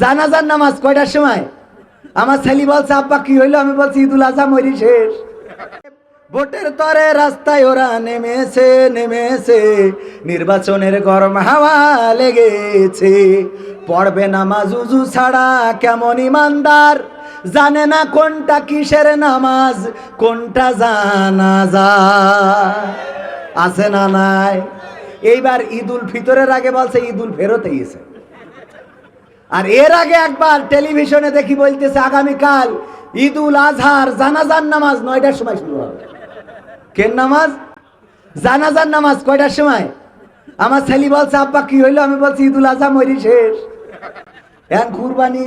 জানাজার নামাজ কয়টার সময়? আমার ছেলে বলছে, আব্বা, কি হইল? আমি বলছি, ঈদুল আজহা মরি শেষ। ভোটের তরে রাস্তায় ওরা নেমেছে নেমেছে। নির্বাচনের গরম হাওয়া লেগেছে। পড়বে নামাজ উজু ছাড়া কেমন ইমানদার? জানে না কোনটা কিসের নামাজ, কোনটা জানা যা আছে না নাই? এইবার ঈদুল ফিতরের আগে বলছে, ঈদুল ফেরত গেছে। আর এর আগে একবার টেলিভিশনে দেখি বলতেছে, আগামীকাল ঈদুল আজহার জানাজার নামাজ নয়টার সময় শুরু হবে। কেন নামাজ? জানাজার নামাজ কয়টার সময়? আমার ছেলে বলছে, আব্বা, কি হইল? আমি বলছি, ঈদুল আজহা মরি শেষ। এখন কুরবানি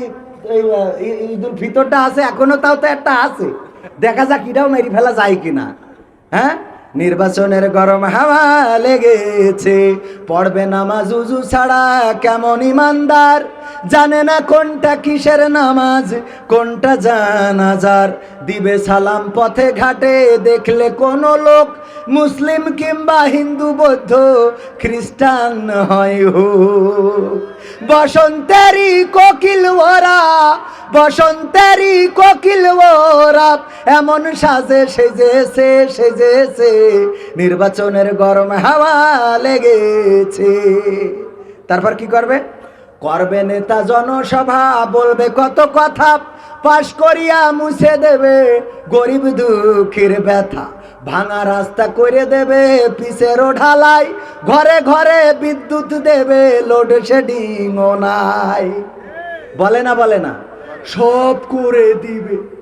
ঈদুল ফিতরটা আছে, এখনও তাও তো একটা আছে। দেখা যাক, এটাও মেরি ফেলা যায় কিনা। হ্যাঁ? নির্বাচনের গরম হাওয়া লেগেছে। পড়বে নামাজ উজু ছাড়া কেমন ইমানদার? জানে না কোনটা কিসের নামাজ, কোনটা জানাজার? দিবে সালাম পথে ঘাটে, দেখলে কোনো লোক মুসলিম কিংবা হিন্দু, বৌদ্ধ, খ্রিস্টান হয় হোক বসন্তেরই কোকিল ওরা, বসন্তেরই কোকিল ওরা এমন সাজে, সেজেছে সেজেছে। নির্বাচনের গরম হাওয়া লেগেছে। তারপর কি করবে? করবে নেতা জনসভা, বলবে কত কথা। পাশ করিয়া মুছে দেবে গরিব দুঃখের ব্যথা। ভাঙা রাস্তা করে দেবে পিসেরও ঢালাই। ঘরে ঘরে বিদ্যুৎ দেবে লোডশেডিং ও নাই। বলে না বলে না। সব করে দিবে।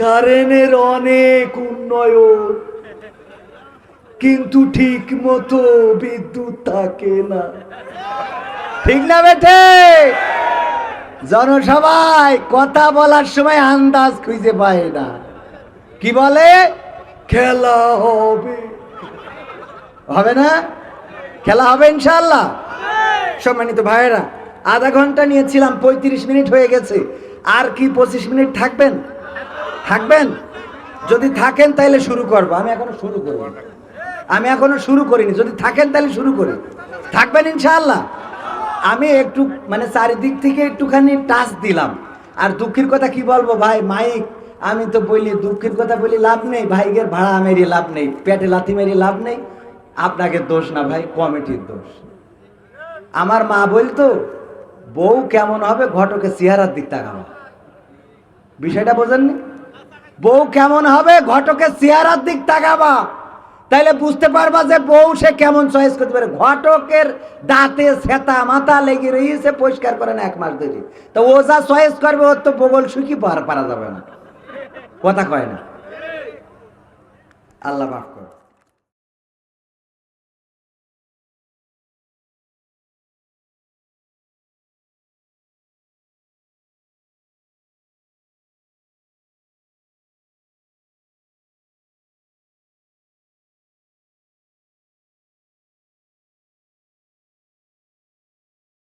কারেন্টের অনেক উন্নয়ন, কিন্তু ঠিক মতো বিদ্যুৎ থাকে না। ঠিক না বেঠে? জনসভায় কথা বলার সময় আন্দাজ খুঁজে পায় না। কি বলে? খেলা হবে। হবে না? খেলা হবে ইনশাল্লাহ সম্মানিত ভাইয়েরা, আধা ঘণ্টা নিয়েছিলাম, পঁয়ত্রিশ মিনিট হয়ে গেছে। আর কি পঁচিশ মিনিট থাকবেন? থাকবেন? যদি থাকেন তাহলে শুরু করব। আমি এখনও শুরু করব আমি এখনও শুরু করিনি। যদি থাকেন তাহলে শুরু করি। থাকবেন ইনশাআল্লাহ। আমি একটু মানে চারিদিক থেকে একটুখানি টাচ দিলাম। আর দুঃখের কথা কি বলব ভাই? মাইক, আমি তো বলি, দুঃখের কথা বলি লাভ নেই। ভাইগের ভাড়া মেরি লাভ নেই। পেটে লাথি মেরি লাভ নেই। আপনাকে দোষ না ভাই, কমিটির দোষ। আমার মা বলতো, বউ কেমন হবে ঘটকে চেহারার দিক তাকাবো বিষয়টা বোঝেননি? বউ কেমন হবে? ঘটকের চেহারার দিক তাকাবা। তাইলে বুঝতে পারবা যে বউ সে কেমন চয়েস করতে পারে। ঘটকের দাঁতে সেতা মাথা লেগে রয়েছে, পরিষ্কার করে না এক মাস ধরে। তো ও যা চয়েস করবে, ওর তো প্রবল সুখী পার পারা যাবে না। কথা কয় না। আল্লাহ মাফ কর।